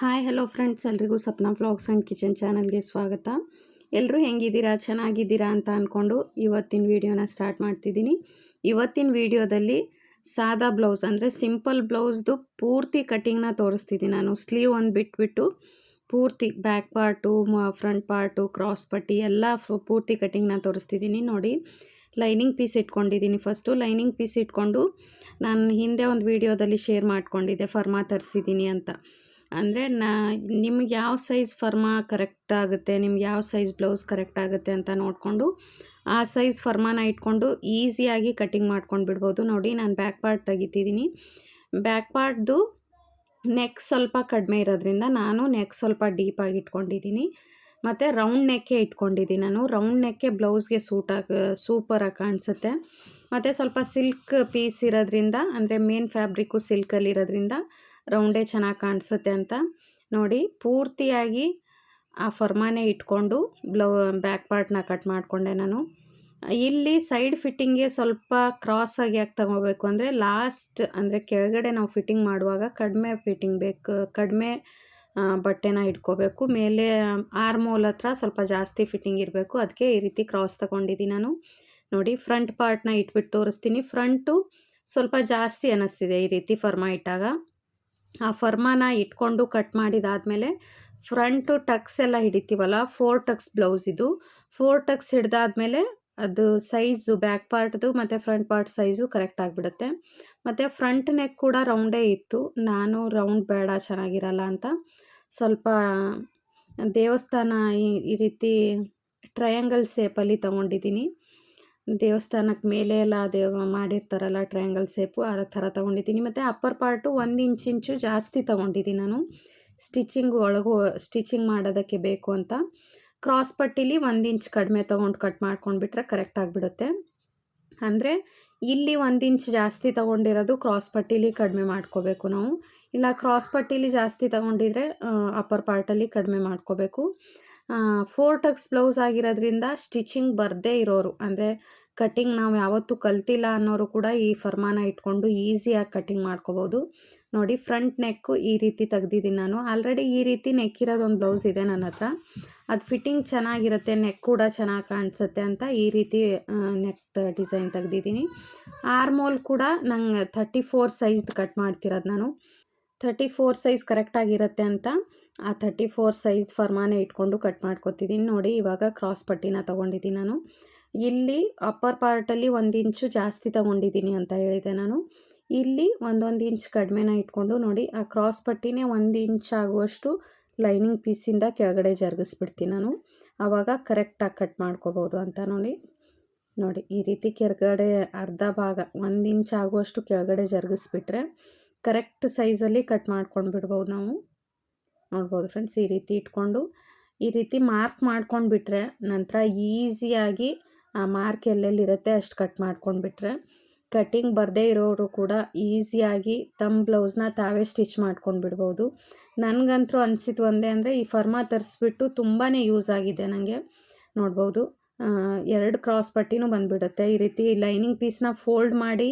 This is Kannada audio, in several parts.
ಹಾಯ್ ಹಲೋ ಫ್ರೆಂಡ್ಸ್ ಎಲ್ರಿಗೂ ಸಪ್ನಾ ಫ್ಲಾಗ್ಸ್ ಆ್ಯಂಡ್ ಕಿಚನ್ ಚಾನಲ್ಗೆ ಸ್ವಾಗತ. ಎಲ್ಲರೂ ಹೆಂಗಿದ್ದೀರಾ? ಚೆನ್ನಾಗಿದ್ದೀರಾ ಅಂತ ಅಂದ್ಕೊಂಡು ಇವತ್ತಿನ ವೀಡಿಯೋನ ಸ್ಟಾರ್ಟ್ ಮಾಡ್ತಿದ್ದೀನಿ. ಇವತ್ತಿನ ವೀಡಿಯೋದಲ್ಲಿ ಸಾದಾ ಬ್ಲೌಸ್ ಅಂದರೆ ಸಿಂಪಲ್ ಬ್ಲೌಸ್ದು ಪೂರ್ತಿ ಕಟ್ಟಿಂಗ್ನ ತೋರಿಸ್ತಿದ್ದೀನಿ ನಾನು. ಸ್ಲೀವ್ ಒಂದು ಬಿಟ್ಬಿಟ್ಟು ಪೂರ್ತಿ back part front part cross ಪಟ್ಟಿ ಎಲ್ಲ ಪೂರ್ತಿ ಕಟ್ಟಿಂಗ್ನ ತೋರಿಸ್ತಿದ್ದೀನಿ. ನೋಡಿ ಲೈನಿಂಗ್ ಪೀಸ್ ಇಟ್ಕೊಂಡಿದ್ದೀನಿ. ಫಸ್ಟು ಲೈನಿಂಗ್ ಪೀಸ್ ಇಟ್ಕೊಂಡು ನಾನು ಹಿಂದೆ ಒಂದು ವೀಡಿಯೋದಲ್ಲಿ ಶೇರ್ ಮಾಡ್ಕೊಂಡಿದ್ದೆ. ಫರ್ಮಾ ತರಿಸಿದ್ದೀನಿ ಅಂತ. ಅಂದರೆ ನಾ, ನಿಮ್ಗೆ ಯಾವ ಸೈಜ್ ಫರ್ಮಾ ಕರೆಕ್ಟ್ ಆಗುತ್ತೆ, ನಿಮ್ಗೆ ಯಾವ ಸೈಜ್ ಬ್ಲೌಸ್ ಕರೆಕ್ಟ್ ಆಗುತ್ತೆ ಅಂತ ನೋಡಿಕೊಂಡು, ಆ ಸೈಜ್ ಫರ್ಮಾನ ಇಟ್ಕೊಂಡು ಈಸಿಯಾಗಿ ಕಟ್ಟಿಂಗ್ ಮಾಡ್ಕೊಂಡು ಬಿಡ್ಬೋದು. ನೋಡಿ, ನಾನು ಬ್ಯಾಕ್ ಪಾರ್ಟ್ ತೆಗಿತಿದ್ದೀನಿ ಬ್ಯಾಕ್ ಪಾರ್ಟ್ದು ನೆಕ್ ಸ್ವಲ್ಪ ಕಡಿಮೆ ಇರೋದ್ರಿಂದ ನಾನು ನೆಕ್ ಸ್ವಲ್ಪ ಡೀಪಾಗಿ ಇಟ್ಕೊಂಡಿದ್ದೀನಿ ಮತ್ತು ರೌಂಡ್ ನೆಕ್ಕೆ ಇಟ್ಕೊಂಡಿದ್ದೀನಿ ನಾನು. ರೌಂಡ್ ನೆಕ್ಕೆ ಬ್ಲೌಸ್ಗೆ ಸೂಟಾಗಿ ಸೂಪರಾಗಿ ಕಾಣಿಸುತ್ತೆ. ಮತ್ತು ಸ್ವಲ್ಪ ಸಿಲ್ಕ್ ಪೀಸ್ ಇರೋದ್ರಿಂದ, ಅಂದರೆ ಮೇನ್ ಫ್ಯಾಬ್ರಿಕ್ಕು ಸಿಲ್ಕಲ್ಲಿ ಇರೋದ್ರಿಂದ ರೌಂಡೇ ಚೆನ್ನಾಗಿ ಕಾಣಿಸುತ್ತೆ ಅಂತ. ನೋಡಿ, ಪೂರ್ತಿಯಾಗಿ ಆ ಫರ್ಮಾನೆ ಇಟ್ಕೊಂಡು ಬ್ಲೌ, ಬ್ಯಾಕ್ ಪಾರ್ಟ್ನ ಕಟ್ ಮಾಡಿಕೊಂಡೆ ನಾನು. ಇಲ್ಲಿ ಸೈಡ್ ಫಿಟ್ಟಿಂಗ್ಗೆ ಸ್ವಲ್ಪ ಕ್ರಾಸಾಗಿ ಯಾಕೆ ತಗೋಬೇಕು ಅಂದರೆ, ಲಾಸ್ಟ್ ಅಂದರೆ ಕೆಳಗಡೆ ನಾವು ಫಿಟ್ಟಿಂಗ್ ಮಾಡುವಾಗ ಕಡಿಮೆ ಫಿಟ್ಟಿಂಗ್ ಬೇಕು, ಕಡಿಮೆ ಬಟ್ಟೆನ ಇಟ್ಕೋಬೇಕು. ಮೇಲೆ ಆರ್ಮೋಲ್ ಹತ್ರ ಸ್ವಲ್ಪ ಜಾಸ್ತಿ ಫಿಟ್ಟಿಂಗ್ ಇರಬೇಕು. ಅದಕ್ಕೆ ಈ ರೀತಿ ಕ್ರಾಸ್ ತಗೊಂಡಿದ್ದೀನಿ ನಾನು. ನೋಡಿ, ಫ್ರಂಟ್ ಪಾರ್ಟ್ನ ಇಟ್ಬಿಟ್ಟು ತೋರಿಸ್ತೀನಿ. ಫ್ರಂಟು ಸ್ವಲ್ಪ ಜಾಸ್ತಿ ಅನ್ನಿಸ್ತಿದೆ ಈ ರೀತಿ ಫರ್ಮಾ ಇಟ್ಟಾಗ. ಆ ಫರ್ಮಾನ ಇಟ್ಕೊಂಡು ಕಟ್ ಮಾಡಿದಾದಮೇಲೆ ಫ್ರಂಟು ಟಕ್ಸ್ ಎಲ್ಲ ಹಿಡಿತೀವಲ್ಲ, ಫೋರ್ ಟಕ್ಸ್ ಬ್ಲೌಸ್ ಇದು. ಫೋರ್ ಟಕ್ಸ್ ಹಿಡ್ದಾದ್ಮೇಲೆ ಅದು ಸೈಜು, ಬ್ಯಾಕ್ ಪಾರ್ಟ್ದು ಮತ್ತು ಫ್ರಂಟ್ ಪಾರ್ಟ್ ಸೈಜು ಕರೆಕ್ಟ್ ಆಗಿಬಿಡುತ್ತೆ. ಮತ್ತು ಫ್ರಂಟ್ ನೆಕ್ ಕೂಡ ರೌಂಡೇ ಇತ್ತು. ನಾನು ರೌಂಡ್ ಬೇಡ, ಚೆನ್ನಾಗಿರಲ್ಲ ಅಂತ ಸ್ವಲ್ಪ ದೇವಸ್ಥಾನ ಈ ಈ ರೀತಿ ಟ್ರಯಾಂಗಲ್ ಸೇಪಲ್ಲಿ ತೊಗೊಂಡಿದ್ದೀನಿ. ದೇವಸ್ಥಾನಕ್ಕೆ ಮೇಲೆ ಎಲ್ಲ ದೇವ ಮಾಡಿರ್ತಾರಲ್ಲ ಟ್ರಯಾಂಗಲ್ ಸೇಪು ಆ ಥರ ತೊಗೊಂಡಿದ್ದೀನಿ. ಮತ್ತು ಅಪ್ಪರ್ ಪಾರ್ಟು ಒಂದು ಇಂಚ್ ಇಂಚು ಜಾಸ್ತಿ ತೊಗೊಂಡಿದ್ದೀನಿ ನಾನು. ಸ್ಟಿಚಿಂಗ್ ಒಳಗು ಸ್ಟಿಚಿಂಗ್ ಮಾಡೋದಕ್ಕೆ ಬೇಕು ಅಂತ. ಕ್ರಾಸ್ ಪಟ್ಟಿಲಿ ಒಂದು ಇಂಚ್ ಕಡಿಮೆ ತೊಗೊಂಡು ಕಟ್ ಮಾಡ್ಕೊಂಡ್ಬಿಟ್ರೆ ಕರೆಕ್ಟ್ ಆಗಿಬಿಡುತ್ತೆ. ಅಂದರೆ ಇಲ್ಲಿ ಒಂದು ಇಂಚ್ ಜಾಸ್ತಿ ತೊಗೊಂಡಿರೋದು ಕ್ರಾಸ್ ಪಟ್ಟಿಲಿ ಕಡಿಮೆ ಮಾಡ್ಕೋಬೇಕು ನಾವು. ಇಲ್ಲ ಕ್ರಾಸ್ ಪಟ್ಟಿಲಿ ಜಾಸ್ತಿ ತೊಗೊಂಡಿದ್ರೆ ಅಪ್ಪರ್ ಪಾರ್ಟಲ್ಲಿ ಕಡಿಮೆ ಮಾಡ್ಕೋಬೇಕು. ಫೋರ್ ಟಕ್ಸ್ ಬ್ಲೌಸ್ ಆಗಿರೋದ್ರಿಂದ ಸ್ಟಿಚಿಂಗ್ ಬರದೇ ಇರೋರು. ಅಂದರೆ ಕಟ್ಟಿಂಗ್ ನಾವು ಯಾವತ್ತೂ ಕಲ್ತಿಲ್ಲ ಅನ್ನೋರು ಕೂಡ ಈ ಫರ್ಮಾನ ಇಟ್ಕೊಂಡು ಈಸಿಯಾಗಿ ಕಟ್ಟಿಂಗ್ ಮಾಡ್ಕೋಬೋದು. ನೋಡಿ, ಫ್ರಂಟ್ ನೆಕ್ಕು ಈ ರೀತಿ ತೆಗ್ದಿದ್ದೀನಿ ನಾನು. ಆಲ್ರೆಡಿ ಈ ರೀತಿ ನೆಕ್ ಇರೋದೊಂದು ಬ್ಲೌಸ್ ಇದೆ ನನ್ನ ಹತ್ರ. ಅದು ಫಿಟ್ಟಿಂಗ್ ಚೆನ್ನಾಗಿರುತ್ತೆ, ನೆಕ್ ಕೂಡ ಚೆನ್ನಾಗಿ ಕಾಣಿಸುತ್ತೆ ಅಂತ ಈ ರೀತಿ ನೆಕ್ ಡಿಸೈನ್ ತೆಗ್ದಿದ್ದೀನಿ. ಆರ್ಮೋಲ್ ಕೂಡ ನಂಗೆ ಥರ್ಟಿ ಫೋರ್ ಸೈಜ್ದು ಕಟ್ ಮಾಡ್ತಿರೋದು ನಾನು. ಥರ್ಟಿ ಫೋರ್ ಸೈಜ್ ಕರೆಕ್ಟಾಗಿರುತ್ತೆ ಅಂತ. ಆ ಥರ್ಟಿ ಫೋರ್ ಸೈಜ್ ಫರ್ಮಾನೇ ಇಟ್ಕೊಂಡು ಕಟ್ ಮಾಡ್ಕೊತಿದ್ದೀನಿ ನೋಡಿ, ಇವಾಗ ಕ್ರಾಸ್ ಪಟ್ಟಿನ ತೊಗೊಂಡಿದ್ದೀನಿ ನಾನು. ಇಲ್ಲಿ ಅಪ್ಪರ್ ಪಾರ್ಟಲ್ಲಿ ಒಂದು ಇಂಚು ಜಾಸ್ತಿ ತೊಗೊಂಡಿದ್ದೀನಿ ಅಂತ ಹೇಳಿದೆ ನಾನು. ಇಲ್ಲಿ ಒಂದೊಂದು ಇಂಚ್ ಕಡಿಮೆನ ಇಟ್ಕೊಂಡು ನೋಡಿ, ಆ ಕ್ರಾಸ್ ಪಟ್ಟಿನೇ ಒಂದು ಇಂಚ್ ಆಗುವಷ್ಟು ಲೈನಿಂಗ್ ಪೀಸಿಂದ ಕೆಳಗಡೆ ಜರುಗಿಸ್ಬಿಡ್ತೀನಿ ನಾನು. ಆವಾಗ ಕರೆಕ್ಟಾಗಿ ಕಟ್ ಮಾಡ್ಕೋಬೋದು ಅಂತ ನೋಡಿ. ನೋಡಿ, ಈ ರೀತಿ ಕೆಳಗಡೆ ಅರ್ಧ ಭಾಗ ಒಂದು ಇಂಚ್ ಆಗುವಷ್ಟು ಕೆಳಗಡೆ ಜರುಗಿಸ್ಬಿಟ್ರೆ ಕರೆಕ್ಟ್ ಸೈಜಲ್ಲಿ ಕಟ್ ಮಾಡ್ಕೊಂಡು ಬಿಡ್ಬೋದು ನಾವು. ನೋಡ್ಬೋದು ಫ್ರೆಂಡ್ಸ್ ಈ ರೀತಿ ಇಟ್ಕೊಂಡು, ಈ ರೀತಿ ಮಾರ್ಕ್ ಮಾಡ್ಕೊಂಡು ಬಿಟ್ರೆ ನಂತರ ಈಸಿಯಾಗಿ ಆ ಮಾರ್ಕ್ ಎಲ್ಲೆಲ್ಲಿರುತ್ತೆ ಅಷ್ಟು ಕಟ್ ಮಾಡ್ಕೊಂಡು ಬಿಟ್ರೆ ಕಟ್ಟಿಂಗ್ ಬರದೇ ಇರೋರು ಕೂಡ ಈಸಿಯಾಗಿ ತಮ್ಮ ಬ್ಲೌಸ್ನ ತಾವೇ ಸ್ಟಿಚ್ ಮಾಡ್ಕೊಂಡು ಬಿಡ್ಬೋದು ನನಗಂತೂ ಅನಿಸಿತು ಒಂದೇ ಅಂದರೆ ಈ ಫರ್ಮಾ ತರಿಸ್ಬಿಟ್ಟು ತುಂಬಾ ಯೂಸ್ ಆಗಿದೆ ನನಗೆ ನೋಡ್ಬೋದು ಎರಡು ಕ್ರಾಸ್ ಪಟ್ಟಿನೂ ಬಂದುಬಿಡುತ್ತೆ. ಈ ರೀತಿ ಲೈನಿಂಗ್ ಪೀಸ್ನ ಫೋಲ್ಡ್ ಮಾಡಿ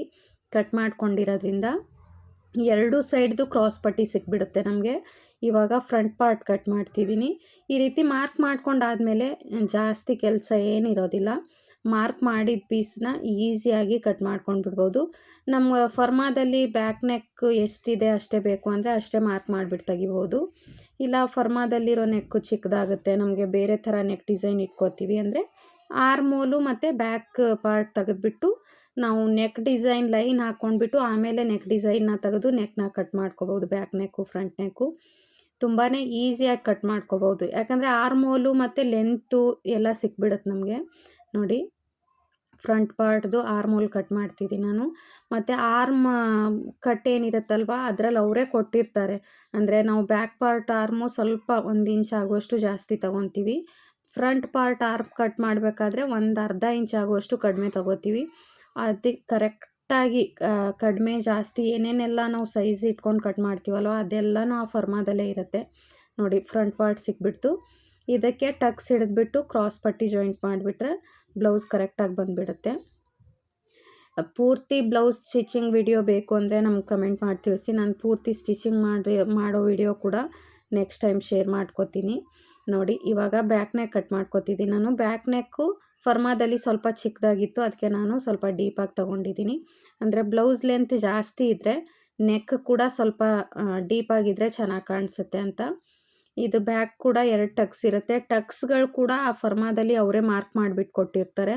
ಕಟ್ ಮಾಡ್ಕೊಂಡಿರೋದ್ರಿಂದ ಎರಡು ಸೈಡ್ದು ಕ್ರಾಸ್ ಪಟ್ಟಿ ಸಿಕ್ಬಿಡುತ್ತೆ ನಮಗೆ. ಇವಾಗ ಫ್ರಂಟ್ ಪಾರ್ಟ್ ಕಟ್ ಮಾಡ್ತಿದ್ದೀನಿ. ಈ ರೀತಿ ಮಾರ್ಕ್ ಮಾಡ್ಕೊಂಡಾದಮೇಲೆ ಜಾಸ್ತಿ ಕೆಲಸ ಏನಿರೋದಿಲ್ಲ. ಮಾರ್ಕ್ ಮಾಡಿದ ಪೀಸ್ನ ಈಸಿಯಾಗಿ ಕಟ್ ಮಾಡ್ಕೊಂಡು ಬಿಡ್ಬೋದು ನಮ್ಮ ಫರ್ಮಾದಲ್ಲಿ ಬ್ಯಾಕ್ ನೆಕ್ ಎಷ್ಟಿದೆ ಅಷ್ಟೇ ಬೇಕು ಅಂದರೆ ಅಷ್ಟೇ ಮಾರ್ಕ್ ಮಾಡಿಬಿಟ್ಟು ತೆಗಿಬೋದು. ಇಲ್ಲ ಫರ್ಮಾದಲ್ಲಿರೋ ನೆಕ್ಕು ಚಿಕ್ಕದಾಗುತ್ತೆ, ನಮಗೆ ಬೇರೆ ಥರ ನೆಕ್ ಡಿಸೈನ್ ಇಟ್ಕೋತೀವಿ ಅಂದರೆ ಆರ್ಮೋಲು ಮತ್ತು ಬ್ಯಾಕ್ ಪಾರ್ಟ್ ತೆಗೆದ್ಬಿಟ್ಟು ನಾವು ನೆಕ್ ಡಿಸೈನ್ ಲೈನ್ ಹಾಕ್ಕೊಂಡ್ಬಿಟ್ಟು ಆಮೇಲೆ ನೆಕ್ ಡಿಸೈನ್ನ ತೆಗೆದು ನೆಕ್ನ ಕಟ್ ಮಾಡ್ಕೋಬೋದು ಬ್ಯಾಕ್ ನೆಕ್ಕು, ಫ್ರಂಟ್ ನೆಕ್ಕು. ತುಂಬಾ ಈಸಿಯಾಗಿ ಕಟ್ ಮಾಡ್ಕೋಬೋದು. ಯಾಕಂದರೆ ಆರ್ಮೋಲು ಮತ್ತು ಲೆಂತು ಎಲ್ಲ ಸಿಕ್ಬಿಡುತ್ತೆ ನಮಗೆ. ನೋಡಿ ಫ್ರಂಟ್ ಪಾರ್ಟ್ದು ಆರ್ಮೋಲ್ ಕಟ್ ಮಾಡ್ತಿದ್ದೀನಿ ನಾನು. ಮತ್ತು ಆರ್ಮ್ ಕಟ್ ಏನಿರುತ್ತಲ್ವ, ಅದರಲ್ಲಿ ಅವರೇ ಕೊಟ್ಟಿರ್ತಾರೆ. ಅಂದರೆ ನಾವು ಬ್ಯಾಕ್ ಪಾರ್ಟ್ ಆರ್ಮು ಸ್ವಲ್ಪ ಒಂದು ಇಂಚ್ ಆಗುವಷ್ಟು ಜಾಸ್ತಿ ತೊಗೊತೀವಿ. ಫ್ರಂಟ್ ಪಾರ್ಟ್ ಆರ್ಮ್ ಕಟ್ ಮಾಡಬೇಕಾದ್ರೆ ಒಂದು ಅರ್ಧ ಇಂಚ್ ಆಗುವಷ್ಟು ಕಡಿಮೆ ತೊಗೋತೀವಿ. ಅದಕ್ಕೆ ಕರೆಕ್ಟಾಗಿ ಕಡಿಮೆ ಜಾಸ್ತಿ ಏನೇನೆಲ್ಲ ನಾವು ಸೈಜ್ ಇಟ್ಕೊಂಡು ಕಟ್ ಮಾಡ್ತೀವಲ್ವ ಅದೆಲ್ಲನೂ ಆ ಫರ್ಮಾದಲ್ಲೇ ಇರುತ್ತೆ. ನೋಡಿ ಫ್ರಂಟ್ ಪಾರ್ಟ್ ಸಿಕ್ಬಿಡ್ತು. ಇದಕ್ಕೆ ಟಕ್ಸ್ ಹಿಡಿದ್ಬಿಟ್ಟು ಕ್ರಾಸ್ ಪಟ್ಟಿ ಜಾಯಿಂಟ್ ಮಾಡಿಬಿಟ್ರೆ ಬ್ಲೌಸ್ ಕರೆಕ್ಟಾಗಿ ಬಂದುಬಿಡುತ್ತೆ. ಪೂರ್ತಿ ಬ್ಲೌಸ್ ಸ್ಟಿಚಿಂಗ್ ವಿಡಿಯೋ ಬೇಕು ಅಂದರೆ ನಮ್ಗೆ ಕಮೆಂಟ್ ಮಾಡಿ ತಿಳಿಸಿ. ನಾನು ಪೂರ್ತಿ ಸ್ಟಿಚಿಂಗ್ ಮಾಡಿ ಮಾಡೋ ವಿಡಿಯೋ ಕೂಡ ನೆಕ್ಸ್ಟ್ ಟೈಮ್ ಶೇರ್ ಮಾಡ್ಕೋತೀನಿ. ನೋಡಿ, ಇವಾಗ ಬ್ಯಾಕ್ ನೆಕ್ ಕಟ್ ಮಾಡ್ಕೋತಿದ್ದೀನಿ. ನಾನು ಬ್ಯಾಕ್ ನೆಕ್ಕು ಫರ್ಮಾದಲ್ಲಿ ಸ್ವಲ್ಪ ಚಿಕ್ಕದಾಗಿತ್ತು. ಅದಕ್ಕೆ ನಾನು ಸ್ವಲ್ಪ ಡೀಪಾಗಿ ತೊಗೊಂಡಿದ್ದೀನಿ. ಅಂದರೆ ಬ್ಲೌಸ್ ಲೆಂತ್ ಜಾಸ್ತಿ ಇದ್ದರೆ ನೆಕ್ ಕೂಡ ಸ್ವಲ್ಪ ಡೀಪಾಗಿದ್ದರೆ ಚೆನ್ನಾಗಿ ಕಾಣಿಸುತ್ತೆ ಅಂತ. ಇದು ಬ್ಯಾಕ್ ಕೂಡ ಎರಡು ಟಕ್ಸ್ ಇರುತ್ತೆ. ಟಕ್ಸ್ಗಳು ಕೂಡ ಆ ಫರ್ಮಾದಲ್ಲಿ ಅವರೇ ಮಾರ್ಕ್ ಮಾಡಿಬಿಟ್ಟು ಕೊಟ್ಟಿರ್ತಾರೆ.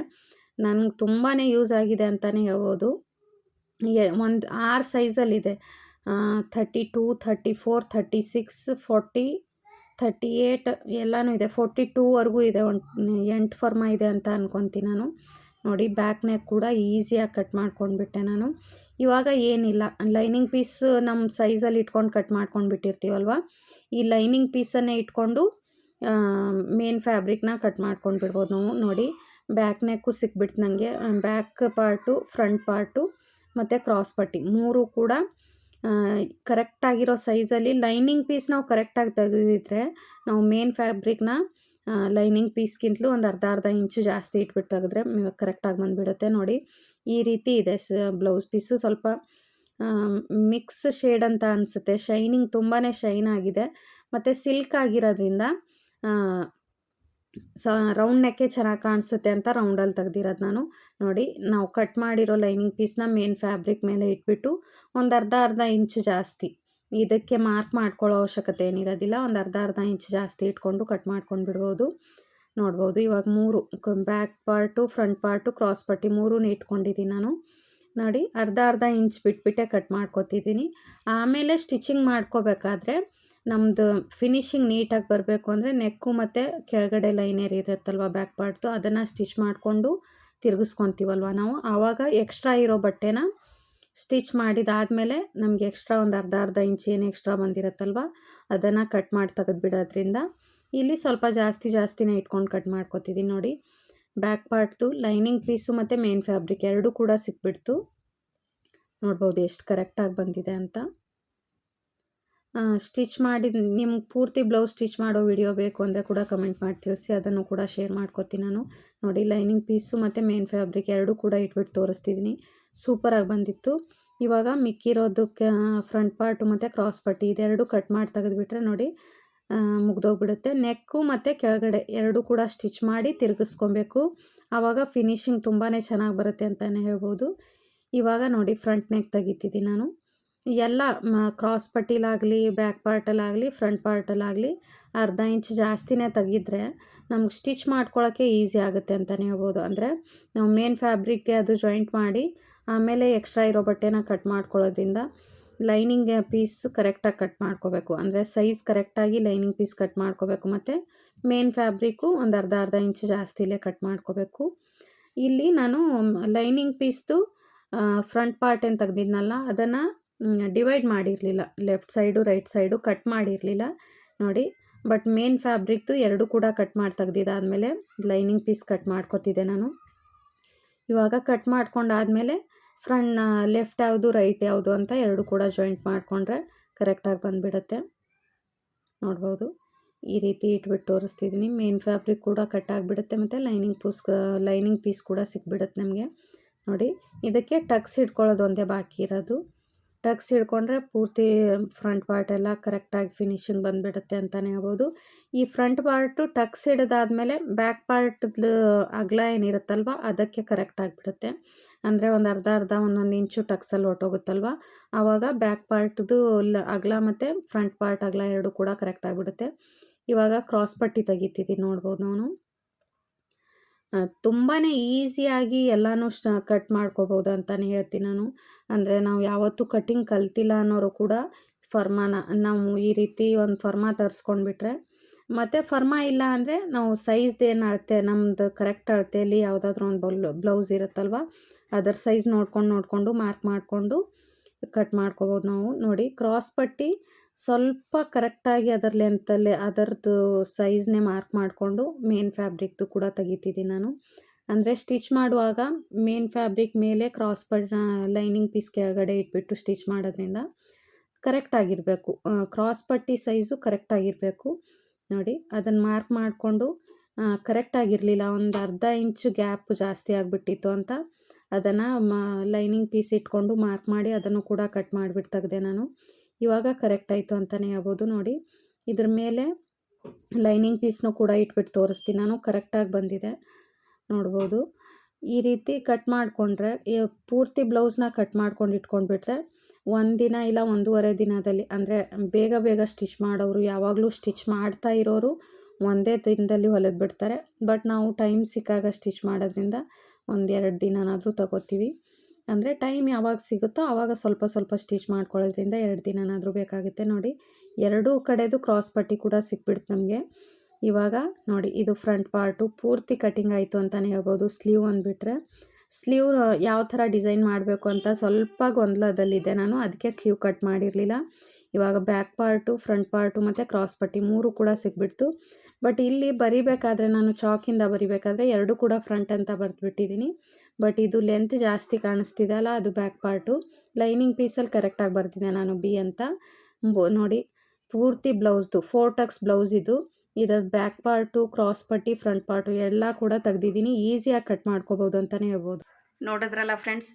ನನಗೆ ತುಂಬಾ ಯೂಸ್ ಆಗಿದೆ ಅಂತಲೇ ಹೇಳ್ಬೋದು. ಒಂದು ಆರು ಸೈಜಲ್ಲಿದೆ thirty two thirty four thirty six forty thirty eight ಎಲ್ಲನೂ ಇದೆ. ಫೋರ್ಟಿ ಟೂವರೆಗೂ ಇದೆ ಒಂದು ಎಂಟು ಫರ್ಮ ಇದೆ ಅಂತ ಅನ್ಕೊತೀನಿ ನಾನು. ನೋಡಿ ಬ್ಯಾಕ್ ನೆಕ್ ಕೂಡ ಈಸಿಯಾಗಿ ಕಟ್ ಮಾಡ್ಕೊಂಡ್ಬಿಟ್ಟೆ ನಾನು. ಇವಾಗ ಏನಿಲ್ಲ. ಲೈನಿಂಗ್ ಪೀಸ್ ನಮ್ಮ ಸೈಜಲ್ಲಿ ಇಟ್ಕೊಂಡು ಕಟ್ ಮಾಡ್ಕೊಂಡು ಬಿಟ್ಟಿರ್ತೀವಲ್ವ ಈ ಲೈನಿಂಗ್ ಪೀಸನ್ನೇ ಇಟ್ಕೊಂಡು ಮೇನ್ ಫ್ಯಾಬ್ರಿಕ್ನ ಕಟ್ ಮಾಡ್ಕೊಂಡು ಬಿಡ್ಬೋದು ನಾವು. ನೋಡಿ ಬ್ಯಾಕ್ ನೆಕ್ಕು ಸಿಕ್ಬಿಡ್ತು ನನಗೆ ಬ್ಯಾಕ್ ಪಾರ್ಟು, ಫ್ರಂಟ್ ಪಾರ್ಟು, ಮತ್ತು ಕ್ರಾಸ್ ಪಟ್ಟಿ. ಮೂರು ಕೂಡ ಕರೆಕ್ಟಾಗಿರೋ ಸೈಜಲ್ಲಿ ಲೈನಿಂಗ್ ಪೀಸ್ ನಾವು ಕರೆಕ್ಟಾಗಿ ತೆಗೆದಿದ್ರೆ ನಾವು ಮೇನ್ ಫ್ಯಾಬ್ರಿಕ್ನ ಲೈನಿಂಗ್ ಪೀಸ್ಗಿಂತಲೂ ಒಂದು ಅರ್ಧ ಅರ್ಧ ಇಂಚು ಜಾಸ್ತಿ ಇಟ್ಬಿಟ್ಟು ತೆಗೆದ್ರೆ ಕರೆಕ್ಟಾಗಿ ಬಂದುಬಿಡುತ್ತೆ ನೋಡಿ. ಈ ರೀತಿ ಇದೆ ಸ, ಬ್ಲೌಸ್ ಪೀಸು. ಸ್ವಲ್ಪ ಮಿಕ್ಸ್ ಶೇಡ್ ಅಂತ ಅನಿಸುತ್ತೆ. ಶೈನಿಂಗ್ ತುಂಬಾ ಶೈನ್ ಆಗಿದೆ. ಮತ್ತು ಸಿಲ್ಕ್ ಆಗಿರೋದ್ರಿಂದ ಸ ರೌಂಡ್ ನೆಕ್ಕೆ ಚೆನ್ನಾಗಿ ಕಾಣಿಸುತ್ತೆ ಅಂತ ರೌಂಡಲ್ಲಿ ತೆಗ್ದಿರೋದು ನಾನು. ನೋಡಿ, ನಾವು ಕಟ್ ಮಾಡಿರೋ ಲೈನಿಂಗ್ ಪೀಸ್ನ ಮೇನ್ ಫ್ಯಾಬ್ರಿಕ್ ಮೇಲೆ ಇಟ್ಬಿಟ್ಟು ಒಂದು ಅರ್ಧ ಅರ್ಧ ಇಂಚು ಜಾಸ್ತಿ. ಇದಕ್ಕೆ ಮಾರ್ಕ್ ಮಾಡ್ಕೊಳ್ಳೋ ಅವಶ್ಯಕತೆ ಏನಿರೋದಿಲ್ಲ. ಒಂದು ಅರ್ಧ ಅರ್ಧ ಇಂಚ್ ಜಾಸ್ತಿ ಇಟ್ಕೊಂಡು ಕಟ್ ಮಾಡ್ಕೊಂಡು ಬಿಡ್ಬೋದು ನೋಡ್ಬೋದು, ಇವಾಗ ಮೂರು back part front part cross ಪಟ್ಟಿ ಮೂರೂ ಇಟ್ಕೊಂಡಿದ್ದೀನಿ ನಾನು. ನೋಡಿ, ಅರ್ಧ ಅರ್ಧ ಇಂಚ್ ಬಿಟ್ಬಿಟ್ಟೆ ಕಟ್ ಮಾಡ್ಕೊತಿದ್ದೀನಿ. ಆಮೇಲೆ ಸ್ಟಿಚಿಂಗ್ ಮಾಡ್ಕೋಬೇಕಾದ್ರೆ ನಮ್ಮದು ಫಿನಿಶಿಂಗ್ ನೀಟಾಗಿ ಬರಬೇಕು ಅಂದರೆ ನೆಕ್ಕು ಮತ್ತು ಕೆಳಗಡೆ ಲೈನರ್ ಇರುತ್ತಲ್ವ ಬ್ಯಾಕ್ ಪಾರ್ಟ್ದು ಅದನ್ನು ಸ್ಟಿಚ್ ಮಾಡಿಕೊಂಡು ತಿರುಗಿಸ್ಕೊತೀವಲ್ವ ನಾವು? ಆವಾಗ ಎಕ್ಸ್ಟ್ರಾ ಇರೋ ಬಟ್ಟೆನ ಸ್ಟಿಚ್ ಮಾಡಿದಾದಮೇಲೆ ನಮಗೆ ಎಕ್ಸ್ಟ್ರಾ ಒಂದು ಅರ್ಧ ಅರ್ಧ ಇಂಚ್ ಏನು ಎಕ್ಸ್ಟ್ರಾ ಬಂದಿರುತ್ತಲ್ವ? ಅದನ್ನು ಕಟ್ ಮಾಡಿ ತೆಗೆದುಬಿಡೋದ್ರಿಂದ ಇಲ್ಲಿ ಸ್ವಲ್ಪ ಜಾಸ್ತಿ ಜಾಸ್ತಿನೇ ಇಟ್ಕೊಂಡು ಕಟ್ ಮಾಡ್ಕೊತಿದ್ದೀನಿ ನೋಡಿ. ಬ್ಯಾಕ್ ಪಾರ್ಟ್ದು ಲೈನಿಂಗ್ ಪೀಸು ಮತ್ತು ಮೇನ್ ಫ್ಯಾಬ್ರಿಕ್ ಎರಡೂ ಕೂಡ ಸಿಕ್ಬಿಡ್ತು. ನೋಡ್ಬೋದು ಎಷ್ಟು ಕರೆಕ್ಟಾಗಿ ಬಂದಿದೆ ಅಂತ. ಸ್ಟಿಚ್ ಮಾಡಿ ನಿಮ್ಗೆ ಪೂರ್ತಿ ಬ್ಲೌಸ್ ಸ್ಟಿಚ್ ಮಾಡೋ ವಿಡಿಯೋ ಬೇಕು ಅಂದರೆ ಕೂಡ ಕಮೆಂಟ್ ಮಾಡಿ, ತಿಳಿಸಿ, ಅದನ್ನು ಕೂಡ ಶೇರ್ ಮಾಡ್ಕೋತೀನಿ ನಾನು. ನೋಡಿ ಲೈನಿಂಗ್ ಪೀಸು ಮತ್ತು ಮೇನ್ ಫ್ಯಾಬ್ರಿಕ್ ಎರಡೂ ಕೂಡ ಇಟ್ಬಿಟ್ಟು ತೋರಿಸ್ತಿದ್ದೀನಿ. ಸೂಪರಾಗಿ ಬಂದಿತ್ತು. ಇವಾಗ ಮಿಕ್ಕಿರೋದಕ್ಕೆ ಫ್ರಂಟ್ ಪಾರ್ಟು ಮತ್ತು ಕ್ರಾಸ್ ಪಟ್ಟಿ ಇದೆರಡು ಕಟ್ ಮಾಡಿ ತೆಗೆದುಬಿಟ್ರೆ ನೋಡಿ ಮುಗ್ದೋಗ್ಬಿಡುತ್ತೆ. ನೆಕ್ಕು ಮತ್ತು ಕೆಳಗಡೆ ಎರಡೂ ಕೂಡ ಸ್ಟಿಚ್ ಮಾಡಿ ತಿರುಗಿಸ್ಕೊಬೇಕು. ಆವಾಗ ಫಿನಿಶಿಂಗ್ ತುಂಬಾ ಚೆನ್ನಾಗಿ ಬರುತ್ತೆ ಅಂತಲೇ ಹೇಳ್ಬೋದು. ಇವಾಗ ನೋಡಿ ಫ್ರಂಟ್ ನೆಕ್ ತೆಗಿತಿದ್ದೀನಿ ನಾನು. ಎಲ್ಲ ಕ್ರಾಸ್ ಪಟ್ಟಿಲಾಗಲಿ ಬ್ಯಾಕ್ ಪಾರ್ಟಲ್ಲಾಗಲಿ ಫ್ರಂಟ್ ಪಾರ್ಟಲ್ಲಾಗಲಿ ಅರ್ಧ ಇಂಚ್ ಜಾಸ್ತಿನೇ ತೆಗಿದ್ರೆ ನಮ್ಗೆ ಸ್ಟಿಚ್ ಮಾಡ್ಕೊಳ್ಳೋಕ್ಕೆ ಈಸಿ ಆಗುತ್ತೆ ಅಂತಲೇ ಹೇಳ್ಬೋದು. ಅಂದರೆ ನಾವು ಮೇನ್ ಫ್ಯಾಬ್ರಿಕ್ಗೆ ಅದು ಜಾಯಿಂಟ್ ಮಾಡಿ ಆಮೇಲೆ ಎಕ್ಸ್ಟ್ರಾ ಇರೋ ಬಟ್ಟೆನ ಕಟ್ ಮಾಡ್ಕೊಳ್ಳೋದ್ರಿಂದ ಲೈನಿಂಗ್ ಪೀಸ್ ಕರೆಕ್ಟಾಗಿ ಕಟ್ ಮಾಡ್ಕೋಬೇಕು. ಅಂದರೆ ಸೈಜ್ ಕರೆಕ್ಟಾಗಿ ಲೈನಿಂಗ್ ಪೀಸ್ ಕಟ್ ಮಾಡ್ಕೋಬೇಕು. ಮತ್ತು ಮೇನ್ ಫ್ಯಾಬ್ರಿಕ್ಕು ಒಂದು ಅರ್ಧ ಅರ್ಧ ಇಂಚ್ ಜಾಸ್ತಿಲೇ ಕಟ್ ಮಾಡ್ಕೋಬೇಕು. ಇಲ್ಲಿ ನಾನು ಲೈನಿಂಗ್ ಪೀಸ್ದು ಫ್ರಂಟ್ ಪಾರ್ಟ್ ಏನು ತೆಗ್ದಿದ್ನಲ್ಲ, ಅದನ್ನು ಡಿವೈಡ್ ಮಾಡಿರಲಿಲ್ಲ. Left side right side cut ಮಾಡಿರಲಿಲ್ಲ ನೋಡಿ. ಬಟ್ ಮೇನ್ ಫ್ಯಾಬ್ರಿಕ್ದು ಎರಡು ಕೂಡ ಕಟ್ ಮಾಡಿ ತೆಗ್ದಿದ್ದಾದಮೇಲೆ ಲೈನಿಂಗ್ ಪೀಸ್ ಕಟ್ ಮಾಡ್ಕೊತಿದ್ದೆ ನಾನು. ಇವಾಗ ಕಟ್ ಮಾಡ್ಕೊಂಡಾದಮೇಲೆ ಫ್ರಂಟ್ ಲೆಫ್ಟ್ ಯಾವುದು ರೈಟ್ ಯಾವುದು ಅಂತ ಎರಡು ಕೂಡ ಜಾಯಿಂಟ್ ಮಾಡಿಕೊಂಡ್ರೆ ಕರೆಕ್ಟಾಗಿ ಬಂದುಬಿಡುತ್ತೆ. ನೋಡ್ಬೋದು. ಈ ರೀತಿ ಇಟ್ಬಿಟ್ಟು ತೋರಿಸ್ತಿದ್ದೀನಿ ಮೇನ್ ಫ್ಯಾಬ್ರಿಕ್ ಕೂಡ ಕಟ್ ಆಗಿಬಿಡುತ್ತೆ ಮತ್ತು ಲೈನಿಂಗ್ ಪೂಸ್ ಲೈನಿಂಗ್ ಪೀಸ್ ಕೂಡ ಸಿಕ್ಬಿಡುತ್ತೆ ನಮಗೆ. ನೋಡಿ. ಇದಕ್ಕೆ ಟಕ್ಸ್ ಇಟ್ಕೊಳ್ಳೋದು ಒಂದೇ ಬಾಕಿ ಇರೋದು. ಟಕ್ಸ್ ಹಿಡ್ಕೊಂಡ್ರೆ ಪೂರ್ತಿ ಫ್ರಂಟ್ ಪಾರ್ಟ್ ಎಲ್ಲ ಕರೆಕ್ಟಾಗಿ ಫಿನಿಶಿಂಗ್ ಬಂದುಬಿಡುತ್ತೆ ಅಂತಲೇ ಹೇಳ್ಬೋದು. ಈ ಫ್ರಂಟ್ ಪಾರ್ಟು ಟಕ್ಸ್ ಹಿಡಿದಾದ್ಮೇಲೆ ಬ್ಯಾಕ್ ಪಾರ್ಟ್ದು ಅಗಲ ಏನಿರುತ್ತಲ್ವ, ಅದಕ್ಕೆ ಕರೆಕ್ಟ್ ಆಗಿಬಿಡುತ್ತೆ ಅಂದರೆ ಒಂದು ಅರ್ಧ ಅರ್ಧ ಒಂದೊಂದು ಇಂಚು ಟಕ್ಸಲ್ಲಿ ಹೊಟ್ಟೋಗುತ್ತಲ್ವ ಆವಾಗ ಬ್ಯಾಕ್ ಪಾರ್ಟ್ದು ಅಗಲ ಮತ್ತು ಫ್ರಂಟ್ ಪಾರ್ಟ್ ಅಗಲ ಎರಡು ಕೂಡ ಕರೆಕ್ಟ್ ಆಗಿಬಿಡುತ್ತೆ ಇವಾಗ ಕ್ರಾಸ್ ಪಟ್ಟಿ ತೆಗಿತಿದ್ದೀನಿ ನೋಡ್ಬೋದು ನಾನು. ತುಂಬಾ ಈಸಿಯಾಗಿ ಎಲ್ಲನೂ ಶ ಕಟ್ ಮಾಡ್ಕೋಬೋದು ಅಂತಲೇ ಹೇಳ್ತೀನಿ ನಾನು. ಅಂದರೆ ನಾವು ಯಾವತ್ತೂ ಕಟ್ಟಿಂಗ್ ಕಲ್ತಿಲ್ಲ ಅನ್ನೋರು ಕೂಡ ಫರ್ಮಾನ, ನಾವು ಈ ರೀತಿ ಒಂದು ಫರ್ಮಾ ತರಿಸ್ಕೊಂಡ್ಬಿಟ್ರೆ. ಮತ್ತು ಫರ್ಮಾ ಇಲ್ಲ ಅಂದರೆ ನಾವು ಸೈಜ್ದು ಏನು ಅಳತೆ ನಮ್ಮದು ಕರೆಕ್ಟ್ ಅಳತೆಯಲ್ಲಿ ಯಾವುದಾದ್ರೂ ಒಂದು ಬಲ್, ಬ್ಲೌಸ್ ಇರುತ್ತಲ್ವ, ಅದರ ಸೈಜ್ ನೋಡ್ಕೊಂಡು ನೋಡಿಕೊಂಡು ಮಾರ್ಕ್ ಮಾಡಿಕೊಂಡು ಕಟ್ ಮಾಡ್ಕೋಬೋದು ನಾವು. ನೋಡಿ, ಕ್ರಾಸ್ ಪಟ್ಟಿ ಸ್ವಲ್ಪ ಕರೆಕ್ಟಾಗಿ ಅದರ ಲೆಂತಲ್ಲೇ ಅದರದ್ದು ಸೈಜ್ನೇ ಮಾರ್ಕ್ ಮಾಡಿಕೊಂಡು ಮೇನ್ ಫ್ಯಾಬ್ರಿಕ್ದು ಕೂಡ ತೆಗಿತಿದ್ದೀನಿ ನಾನು. ಅಂದರೆ ಸ್ಟಿಚ್ ಮಾಡುವಾಗ ಮೇನ್ ಫ್ಯಾಬ್ರಿಕ್ ಮೇಲೆ ಕ್ರಾಸ್ ಪಟ್ ಲೈನಿಂಗ್ ಪೀಸ್ ಕೆಳಗಡೆ ಇಟ್ಬಿಟ್ಟು ಸ್ಟಿಚ್ ಮಾಡೋದ್ರಿಂದ ಕರೆಕ್ಟಾಗಿರಬೇಕು. ಕ್ರಾಸ್ ಪಟ್ಟಿ ಸೈಜು ಕರೆಕ್ಟಾಗಿರಬೇಕು. ನೋಡಿ, ಅದನ್ನು ಮಾರ್ಕ್ ಮಾಡಿಕೊಂಡು ಕರೆಕ್ಟಾಗಿರಲಿಲ್ಲ, ಒಂದು ಅರ್ಧ ಇಂಚು ಗ್ಯಾಪ್ ಜಾಸ್ತಿ ಆಗಿಬಿಟ್ಟಿತ್ತು ಅಂತ ಅದನ್ನು ಮ, ಲೈನಿಂಗ್ ಪೀಸ್ ಇಟ್ಕೊಂಡು ಮಾರ್ಕ್ ಮಾಡಿ ಅದನ್ನು ಕೂಡ ಕಟ್ ಮಾಡಿಬಿಟ್ಟು ತೆಗೆದೆ ನಾನು. ಇವಾಗ ಕರೆಕ್ಟ್ ಆಯಿತು ಅಂತಲೇ ಹೇಳ್ಬೋದು ನೋಡಿ. ಇದ್ರ ಮೇಲೆ ಲೈನಿಂಗ್ ಪೀಸ್ನೂ ಕೂಡ ಇಟ್ಬಿಟ್ಟು ತೋರಿಸ್ತೀನಿ. ನಾನು ಕರೆಕ್ಟಾಗಿ ಬಂದಿದೆ. ನೋಡ್ಬೋದು. ಈ ರೀತಿ ಕಟ್ ಮಾಡಿಕೊಂಡ್ರೆ ಪೂರ್ತಿ ಬ್ಲೌಸ್ನ ಕಟ್ ಮಾಡ್ಕೊಂಡು ಇಟ್ಕೊಂಡ್ಬಿಟ್ರೆ ಒಂದಿನ ಇಲ್ಲ ಒಂದೂವರೆ ದಿನದಲ್ಲಿ, ಅಂದರೆ ಬೇಗ ಬೇಗ ಸ್ಟಿಚ್ ಮಾಡೋರು, ಯಾವಾಗಲೂ ಸ್ಟಿಚ್ ಮಾಡ್ತಾ ಇರೋರು ಒಂದೇ ದಿನದಲ್ಲಿ ಹೊಲಿದು ಬಿಡ್ತಾರೆ ಬಟ್ ನಾವು ಟೈಮ್ ಸಿಕ್ಕಾಗ ಸ್ಟಿಚ್ ಮಾಡೋದ್ರಿಂದ ಒಂದೆರಡು ದಿನನಾದರೂ ತಗೋತೀವಿ. ಅಂದರೆ ಟೈಮ್ ಯಾವಾಗ ಸಿಗುತ್ತೋ ಆವಾಗ ಸ್ವಲ್ಪ ಸ್ವಲ್ಪ ಸ್ಟಿಚ್ ಮಾಡ್ಕೊಳ್ಳೋದ್ರಿಂದ ಎರಡು ದಿನನಾದರೂ ಬೇಕಾಗುತ್ತೆ. ನೋಡಿ, ಎರಡೂ ಕಡೆದು ಕ್ರಾಸ್ ಪಟ್ಟಿ ಕೂಡ ಸಿಕ್ಬಿಡ್ತು ನಮಗೆ. ಇವಾಗ ನೋಡಿ, ಇದು ಫ್ರಂಟ್ ಪಾರ್ಟು. ಪೂರ್ತಿ ಕಟಿಂಗ್ ಆಯಿತು ಅಂತಲೇ ಹೇಳ್ಬೋದು. ಸ್ಲೀವ್ ಅಂದ್ಬಿಟ್ರೆ. ಸ್ಲೀವ್ ಯಾವ ಥರ ಡಿಸೈನ್ ಮಾಡಬೇಕು ಅಂತ ಸ್ವಲ್ಪ ಗೊಂದಲದಲ್ಲಿದ್ದೆ ನಾನು. ಅದಕ್ಕೆ ಸ್ಲೀವ್ ಕಟ್ ಮಾಡಿರಲಿಲ್ಲ. ಇವಾಗ ಬ್ಯಾಕ್ ಪಾರ್ಟು, ಫ್ರಂಟ್ ಪಾರ್ಟು ಮತ್ತು ಕ್ರಾಸ್ ಪಟ್ಟಿ ಮೂರು ಕೂಡ ಸಿಕ್ಬಿಡ್ತು. ಬಟ್ ಇಲ್ಲಿ ಬರಿಬೇಕಾದ್ರೆ ನಾನು ಚಾಕಿಂದ ಬರಿಬೇಕಾದ್ರೆ ಎರಡು ಕೂಡ ಫ್ರಂಟ್ ಅಂತ ಬರೆದ್ಬಿಟ್ಟಿದ್ದೀನಿ. ಬಟ್ ಇದು ಲೆಂತ್ ಜಾಸ್ತಿ ಕಾಣಿಸ್ತಿದೆ ಅಲ್ಲ ಅದು ಬ್ಯಾಕ್ ಪಾರ್ಟು. ಲೈನಿಂಗ್ ಪೀಸಲ್ಲಿ ಕರೆಕ್ಟಾಗಿ ಬರ್ತಿದ್ದೆ ನಾನು ಬಿ ಅಂತ. ನೋಡಿ, ಪೂರ್ತಿ ಬ್ಲೌಸ್ದು ಫೋರ್ ಟಕ್ಸ್ ಬ್ಲೌಸ್ ಇದು. ಇದರ ಬ್ಯಾಕ್ ಪಾರ್ಟು, ಕ್ರಾಸ್ ಪಟ್ಟಿ, ಫ್ರಂಟ್ ಪಾರ್ಟು ಎಲ್ಲ ಕೂಡ ತೆಗ್ದಿದ್ದೀನಿ. ಈಸಿಯಾಗಿ ಕಟ್ ಮಾಡ್ಕೋಬೋದು ಅಂತಲೇ ಹೇಳ್ಬೋದು. ನೋಡಿದ್ರಲ್ಲ ಫ್ರೆಂಡ್ಸ್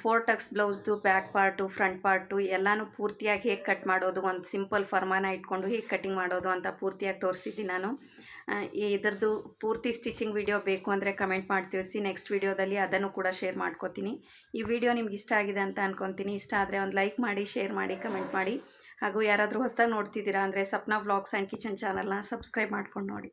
ಫೋರ್ ಟಕ್ಸ್ ಬ್ಲೌಸ್ದು ಬ್ಯಾಕ್ ಪಾರ್ಟು ಫ್ರಂಟ್ ಪಾರ್ಟು ಎಲ್ಲನೂ ಪೂರ್ತಿಯಾಗಿ ಹೇಗೆ ಕಟ್ ಮಾಡೋದು, ಒಂದು ಸಿಂಪಲ್ ಫರ್ಮಾನ ಇಟ್ಕೊಂಡು ಹೇಗೆ ಕಟಿಂಗ್ ಮಾಡೋದು ಅಂತ ಪೂರ್ತಿಯಾಗಿ ತೋರಿಸಿದ್ದೀನಿ ನಾನು. ಇದರದ್ದು ಪೂರ್ತಿ ಸ್ಟಿಚಿಂಗ್ ವಿಡಿಯೋ ಬೇಕು ಅಂದರೆ ಕಮೆಂಟ್ ಮಾಡಿ ತಿಳಿಸಿ ನೆಕ್ಸ್ಟ್ ವಿಡಿಯೋದಲ್ಲಿ ಅದನ್ನು ಕೂಡ ಶೇರ್ ಮಾಡ್ಕೋತೀನಿ. ಈ ವಿಡಿಯೋ ನಿಮ್ಗೆ ಇಷ್ಟ ಆಗಿದೆ ಅಂತ ಅನ್ಕೊತೀನಿ. ಇಷ್ಟ ಆದರೆ ಒಂದು ಲೈಕ್ ಮಾಡಿ ಶೇರ್ ಮಾಡಿ ಕಮೆಂಟ್ ಮಾಡಿ. ಹಾಗೂ ಯಾರಾದರೂ ಹೊಸದಾಗಿ ನೋಡ್ತಿದ್ದೀರಾ ಅಂದರೆ ಸಪ್ನಾ ವ್ಲಾಗ್ಸ್ ಆ್ಯಂಡ್ ಕಿಚನ್ ಚಾನಲ್ನ ಸಬ್ಸ್ಕ್ರೈಬ್ ಮಾಡ್ಕೊಂಡು ನೋಡಿ.